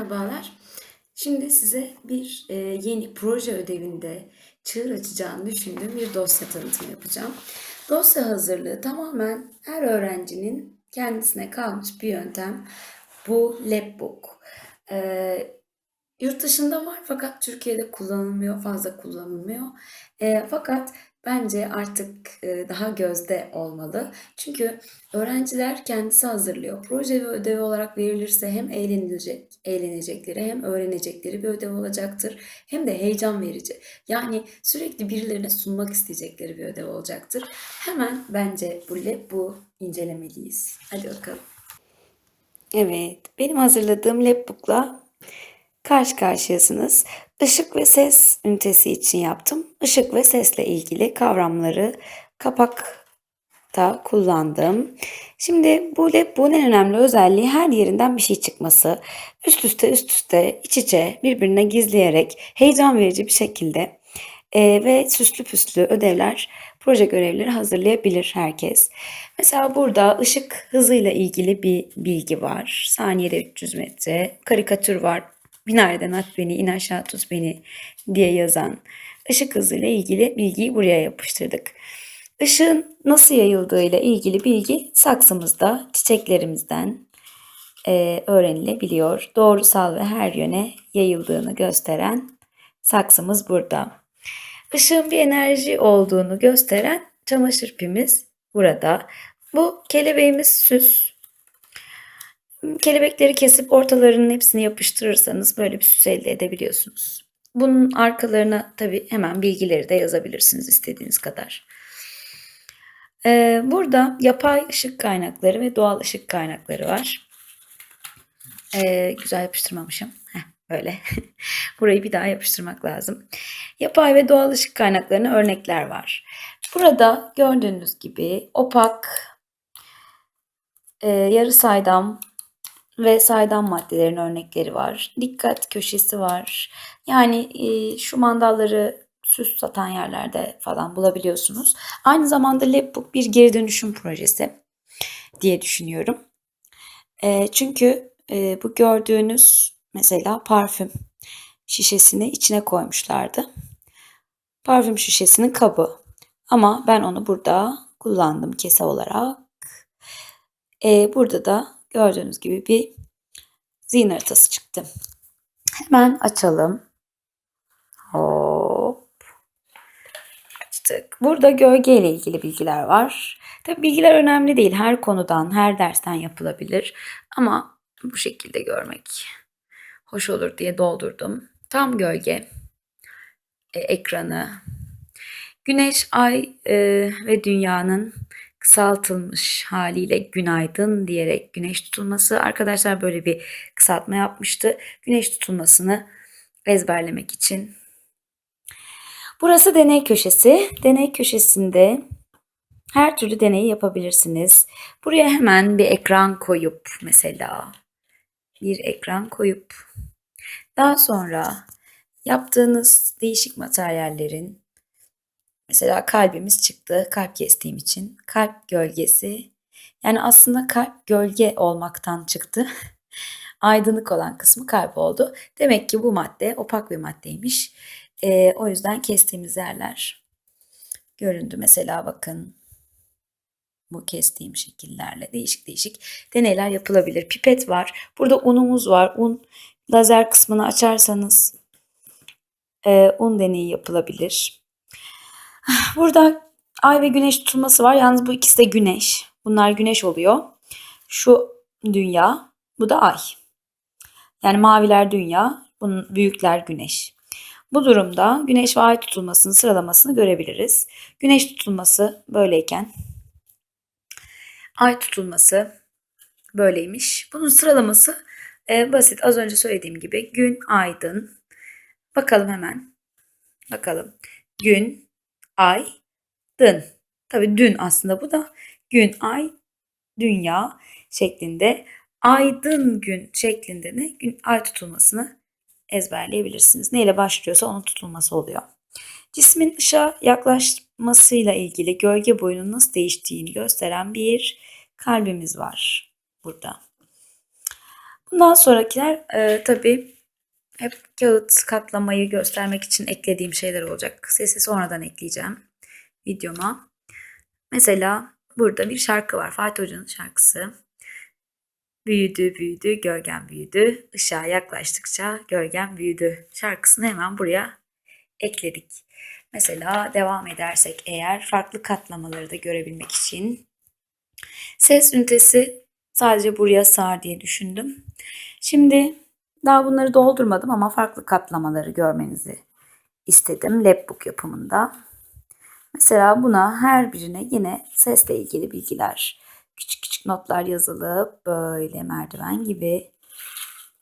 Merhabalar. Şimdi size bir e, yeni proje ödevinde çığır açacağını düşündüğüm bir dosya tanıtımı yapacağım. Dosya hazırlığı tamamen her öğrencinin kendisine kalmış bir yöntem. Bu Labbook. E, yurt dışında var fakat Türkiye'de kullanılmıyor, fazla kullanılmıyor. E, fakat bence artık e, daha gözde olmalı. Çünkü öğrenciler kendisi hazırlıyor. Proje ve ödevi olarak verilirse hem eğlenilecek, eğlenecekleri hem öğrenecekleri bir ödev olacaktır. Hem de heyecan verici. Yani sürekli birilerine sunmak isteyecekleri bir ödev olacaktır. Hemen bence bu bu incelemeliyiz. Hadi bakalım. Evet, benim hazırladığım labbook'la karşı karşıyasınız. Işık ve ses ünitesi için yaptım. Işık ve sesle ilgili kavramları kapakta kullandım. Şimdi bu labbook'un en önemli özelliği her yerinden bir şey çıkması. Üst üste üst üste iç içe birbirine gizleyerek heyecan verici bir şekilde e, ve süslü püslü ödevler, proje görevleri hazırlayabilir herkes. Mesela burada ışık hızıyla ilgili bir bilgi var. Saniyede 300 metre. Karikatür var. Binareden at beni, in aşağı tut beni diye yazan ışık hızıyla ilgili bilgiyi buraya yapıştırdık. Işığın nasıl yayıldığı ile ilgili bilgi saksımızda, çiçeklerimizden e, öğrenilebiliyor. Doğrusal ve her yöne yayıldığını gösteren saksımız burada. Işığın bir enerji olduğunu gösteren çamaşır pimiz burada. Bu kelebeğimiz süs. Kelebekleri kesip ortalarının hepsini yapıştırırsanız böyle bir süs elde edebiliyorsunuz. Bunun arkalarına tabii hemen bilgileri de yazabilirsiniz istediğiniz kadar. Ee, burada yapay ışık kaynakları ve doğal ışık kaynakları var. Ee, güzel yapıştırmamışım. Heh, böyle. Burayı bir daha yapıştırmak lazım. Yapay ve doğal ışık kaynaklarına örnekler var. Burada gördüğünüz gibi opak, e, yarı saydam ve saydam maddelerin örnekleri var. Dikkat köşesi var. Yani e, şu mandalları süs satan yerlerde falan bulabiliyorsunuz. Aynı zamanda Labbook bir geri dönüşüm projesi diye düşünüyorum. E, çünkü e, bu gördüğünüz mesela parfüm şişesini içine koymuşlardı. Parfüm şişesinin kabı. Ama ben onu burada kullandım kese olarak. E, burada da gördüğünüz gibi bir zihin haritası çıktı. Hemen açalım. Hop. Açtık. Burada gölge ile ilgili bilgiler var. Tabi bilgiler önemli değil. Her konudan, her dersten yapılabilir. Ama bu şekilde görmek hoş olur diye doldurdum. Tam gölge e, ekranı. Güneş, ay e, ve dünyanın kısaltılmış haliyle günaydın diyerek güneş tutulması. Arkadaşlar böyle bir kısaltma yapmıştı. Güneş tutulmasını ezberlemek için. Burası deney köşesi. Deney köşesinde her türlü deneyi yapabilirsiniz. Buraya hemen bir ekran koyup mesela bir ekran koyup daha sonra yaptığınız değişik materyallerin mesela kalbimiz çıktı kalp kestiğim için kalp gölgesi yani aslında kalp gölge olmaktan çıktı. Aydınlık olan kısmı kalp oldu. Demek ki bu madde opak bir maddeymiş. Ee, o yüzden kestiğimiz yerler göründü. Mesela bakın bu kestiğim şekillerle değişik değişik deneyler yapılabilir. Pipet var. Burada unumuz var. Un lazer kısmını açarsanız e, un deneyi yapılabilir. Burada ay ve güneş tutulması var. Yalnız bu ikisi de güneş. Bunlar güneş oluyor. Şu dünya, bu da ay. Yani maviler dünya, bunun büyükler güneş. Bu durumda güneş ve ay tutulmasının sıralamasını görebiliriz. Güneş tutulması böyleyken ay tutulması böyleymiş. Bunun sıralaması e, basit. Az önce söylediğim gibi gün, aydın. Bakalım hemen. Bakalım. Gün, ay, dın. Tabii dün aslında bu da gün, ay, dünya şeklinde. Aydın gün şeklinde ne? Gün, ay tutulmasını ezberleyebilirsiniz. Neyle başlıyorsa onun tutulması oluyor. Cismin ışığa yaklaşmasıyla ilgili gölge boyunun nasıl değiştiğini gösteren bir kalbimiz var burada. Bundan sonrakiler e, tabii hep kağıt katlamayı göstermek için eklediğim şeyler olacak. Sesi sonradan ekleyeceğim videoma. Mesela burada bir şarkı var. Fatih Hoca'nın şarkısı. Büyüdü büyüdü gölgen büyüdü. Işığa yaklaştıkça gölgen büyüdü. Şarkısını hemen buraya ekledik. Mesela devam edersek eğer farklı katlamaları da görebilmek için ses ünitesi sadece buraya sığar diye düşündüm. Şimdi daha bunları doldurmadım ama farklı katlamaları görmenizi istedim Labbook yapımında. Mesela buna her birine yine sesle ilgili bilgiler, küçük küçük notlar yazılıp böyle merdiven gibi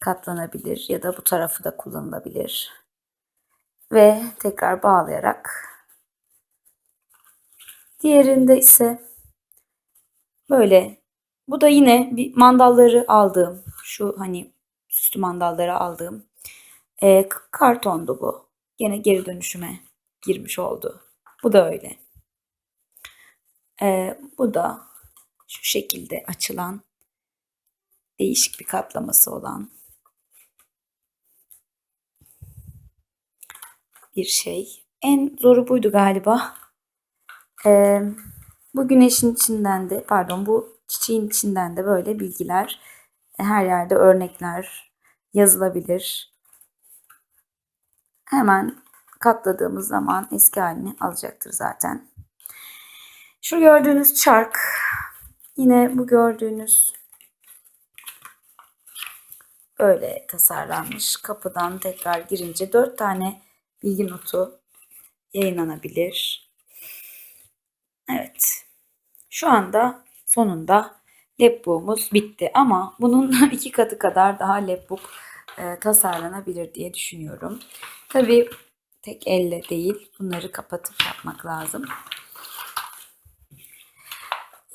katlanabilir ya da bu tarafı da kullanılabilir. Ve tekrar bağlayarak diğerinde ise böyle bu da yine bir mandalları aldığım şu hani süslü mandalları aldığım e, kartondu bu. Yine geri dönüşüme girmiş oldu. Bu da öyle. E, bu da şu şekilde açılan değişik bir kaplaması olan bir şey. En zoru buydu galiba. E, bu güneşin içinden de pardon bu çiçeğin içinden de böyle bilgiler her yerde örnekler yazılabilir. Hemen katladığımız zaman eski halini alacaktır zaten. Şu gördüğünüz çark yine bu gördüğünüz böyle tasarlanmış. Kapıdan tekrar girince dört tane bilgi notu yayınlanabilir. Evet. Şu anda sonunda labbook'umuz bitti ama bunun iki katı kadar daha labbook e, tasarlanabilir diye düşünüyorum. Tabii tek elle değil bunları kapatıp yapmak lazım.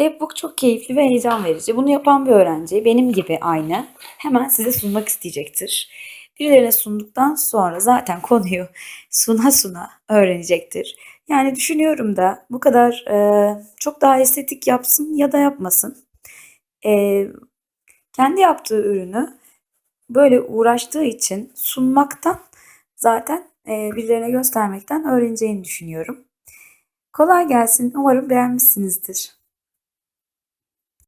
Labbook çok keyifli ve heyecan verici. Bunu yapan bir öğrenci benim gibi aynı hemen size sunmak isteyecektir. Birilerine sunduktan sonra zaten konuyu suna suna öğrenecektir. Yani düşünüyorum da bu kadar e, çok daha estetik yapsın ya da yapmasın. E, kendi yaptığı ürünü böyle uğraştığı için sunmaktan zaten e, birilerine göstermekten öğreneceğini düşünüyorum. Kolay gelsin. Umarım beğenmişsinizdir.